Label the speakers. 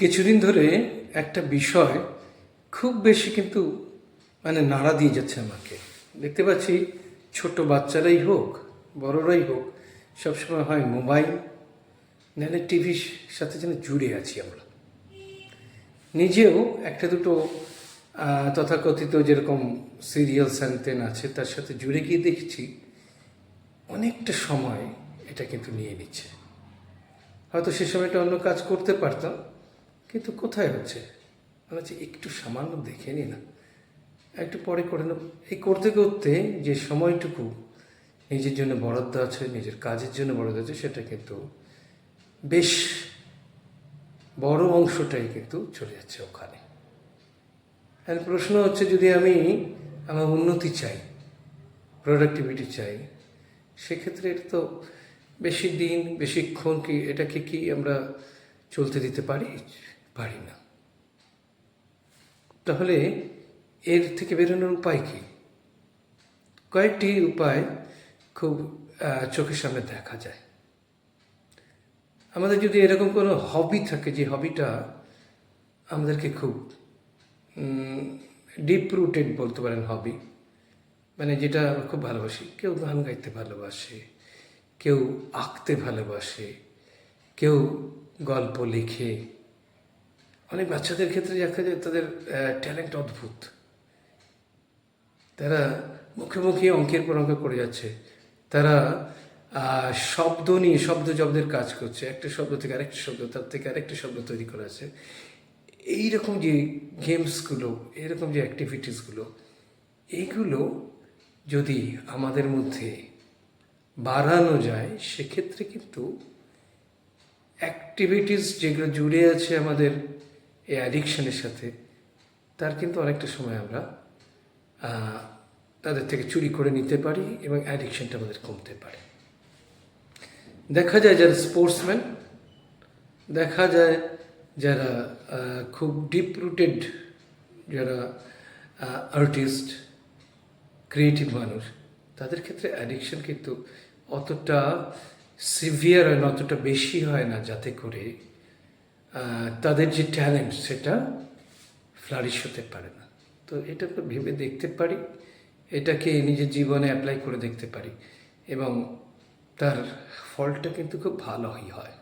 Speaker 1: কিছুদিন ধরে একটা বিষয় খুব বেশি কিন্তু মানে নাড়া দিয়ে যাচ্ছে আমাকে। দেখতে পাচ্ছি ছোট বাচ্চারাই হোক, বড়রাই হোক, সবসময় হয় মোবাইল, নাহলে টিভির সাথে যেন জুড়ে আছি আমরা। নিজেও একটা দুটো তথাকথিত যেরকম সিরিয়াল স্যান্তেন আছে, তার সাথে জুড়ে গিয়ে দেখছি, অনেকটা সময় এটা কিন্তু নিয়ে নিচ্ছে। হয়তো সে সময়টা অন্য কাজ করতে পারতাম কিন্তু কোথায় হচ্ছে? মনে হচ্ছে একটু সামান্য দেখে নি না। একটু পরে করে নেব। এই করতে করতে যে সময়টুকু নিজের জন্য বরাদ্দ আছে, নিজের কাজের জন্য বরাদ্দ আছে, সেটা কিন্তু বেশ বড় অংশটাই কিন্তু চলে যাচ্ছে ওখানে। আর প্রশ্ন হচ্ছে, যদি আমি আমার উন্নতি চাই প্রোডাক্টিভিটি চাই, সেক্ষেত্রে এটা তো বেশি দিন, বেশিক্ষণ কি, এটাকে কি আমরা চলতে দিতে পারি? পারি না। তাহলে এর থেকে বেরোনোর উপায় কি? কয়েকটি উপায় খুব চোখের সামনে দেখা যায়। আমাদের যদি এরকম কোনো হবি থাকে যে হবিটা আমাদেরকে খুব ডিপ রুটেড বলতে পারেন হবি মানে যেটা আমরা খুব ভালোবাসি। কেউ গান গাইতে ভালোবাসে, কেউ আঁকতে ভালোবাসে, কেউ গল্প লিখে অনেক বাচ্চাদের ক্ষেত্রে দেখা যায় তাদের ট্যালেন্ট অদ্ভুত। তারা মুখে মুখে অঙ্কের পর অঙ্ক করে যাচ্ছে। তারা শব্দ নিয়ে শব্দ জব্দের কাজ করছে। একটা শব্দ থেকে আরেকটা শব্দ, তার থেকে আরেকটা শব্দ তৈরি করা আছে। এইরকম যে গেমসগুলো এরকম যে অ্যাক্টিভিটিসগুলো এইগুলো যদি আমাদের মধ্যে বাড়ানো যায়, সেক্ষেত্রে কিন্তু অ্যাক্টিভিটিস যেগুলো জুড়ে আছে আমাদের এই অ্যাডিকশনের সাথে, তার কিন্তু অনেকটা সময় আমরা তাদের থেকে চুরি করে নিতে পারি এবং অ্যাডিকশনটা আমাদের কমতে পারে। দেখা যায় যারা স্পোর্টসম্যান দেখা যায় যারা খুব ডিপ রুটেড যারা আর্টিস্ট ক্রিয়েটিভ মানুষ, তাদের ক্ষেত্রে অ্যাডিকশন কিন্তু অতটা সিভিয়ার হয় না, অতটা বেশি হয় না যাতে করে তাদের যে ট্যালেন্ট সেটা ফ্লারিশ হতে পারে না। তো এটা ভেবে দেখতে পারি, এটাকে নিজের জীবনে অ্যাপ্লাই করে দেখতে পারি এবং তার ফলটা কিন্তু খুব ভালোই হয়।